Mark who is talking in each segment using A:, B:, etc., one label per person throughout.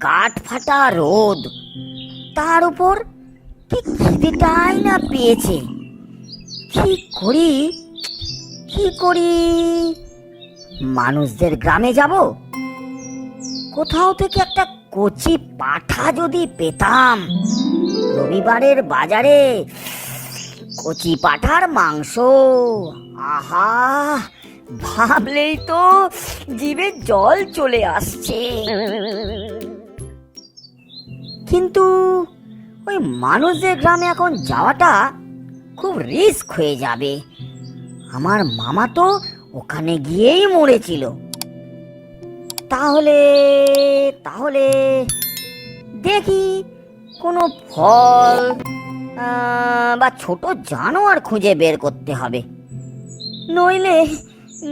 A: কাঠ ফাটা রোদ। তার উপর কি খিদেটাই না পেয়েছে। কি করি? কি করি? মানুষদের গ্রামে যাব? কোথাও থেকে একটা কচি পাঠা যদি পেতাম। রবিবারের বাজারে কচি পাঠার মাংস। আহা! ভাবলেই তো জিভে জল চলে আসছে। কিন্তু ওই মানুষদের গ্রামে এখন যাওয়াটা খুব রিস্ক হয়ে যাবে। আমার মামা তো ওখানে গিয়েই মরেছিল। তাহলে তাহলে দেখি কোনো ফল বা ছোট জানোয়ার খুঁজে বের করতে হবে। নইলে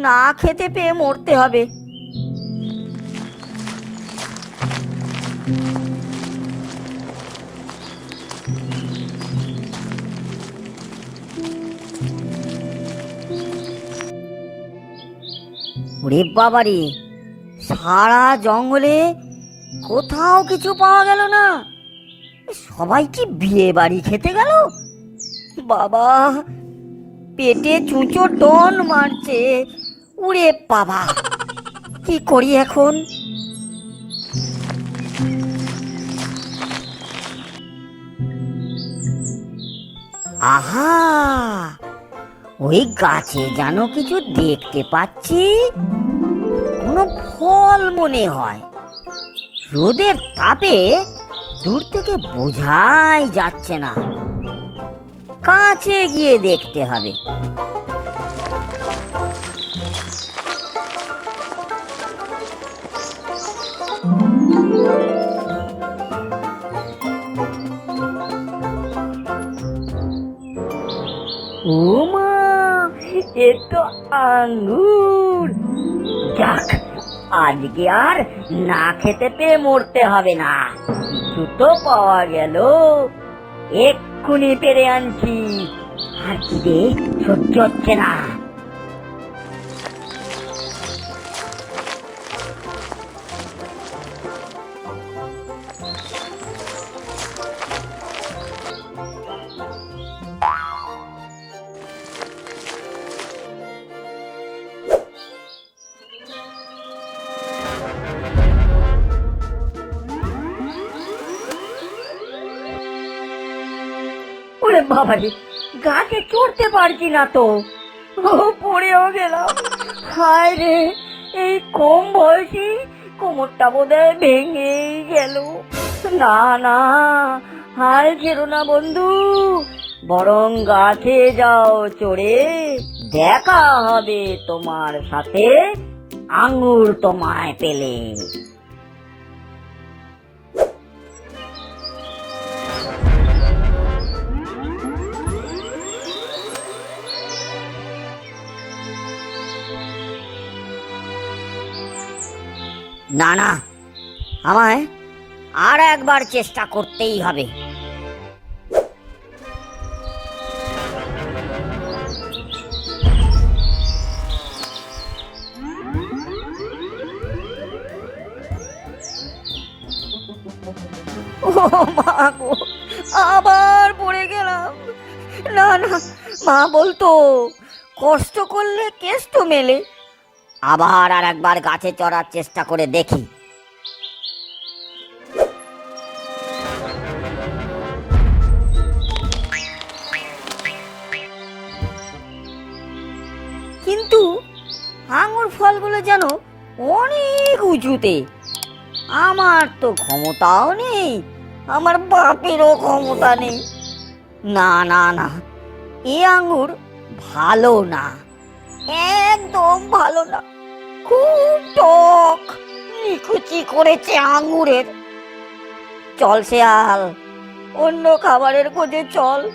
A: না খেতে পেয়ে মরতে হবে। ওরে বাবারে, সারা জঙ্গলে কোথাও কিছু পাওয়া গেল না। সবাই কি বিয়ে বাড়ি খেতে গেল? বাবা, পেটে চুঁচো টন মারছে। উড়ে বাবা। কি করি এখন? আহা! ওই গাছে যেন কিছু দেখতে পাচ্ছি। কোনো ফল মনে হয়। রোদের তাপে দূর থেকে বোঝাই যাচ্ছে না। কাছে গিয়ে দেখতে হবে। এ তো আঙ্গুর। যাক, আজকে আর না খেতে পেয়ে মরতে হবে না। কিছু পাওয়া গেল। এক্ষুনি পেরে আনছি। আর কি সহ্য হচ্ছে না। বাবারে গাছে চড়তে পারছি না তো। ও পড়েও গেলাম। হায় রে, এই কম বয়সে কোমরটা বোধহয় ভেঙেই গেল। না না, হাল ছেড়ো না বন্ধু, বরং গাছে যাও চড়ে। দেখা হবে তোমার সাথে, আঙ্গুর তোমায় পেলে। না না। আমায় আর একবার চেষ্টা করতেই হবে। আবার পড়ে গেলাম। না না, মা বলতো, কষ্ট করলে কেষ্ট মেলে। আবার আর একবার গাছে চড়ার চেষ্টা করে দেখি। কিন্তু আঙুর ফলগুলো যেন অনেক উঁচুতে। আমার তো ক্ষমতাও নেই, আমার বাপেরও ক্ষমতা নেই। না না না, এ আঙুর ভালো না। একদম ভালো না। খুব টক। নিকুচি করেছে আঙুরের। চল শেয়াল অন্য খাবারের খোঁজে চল।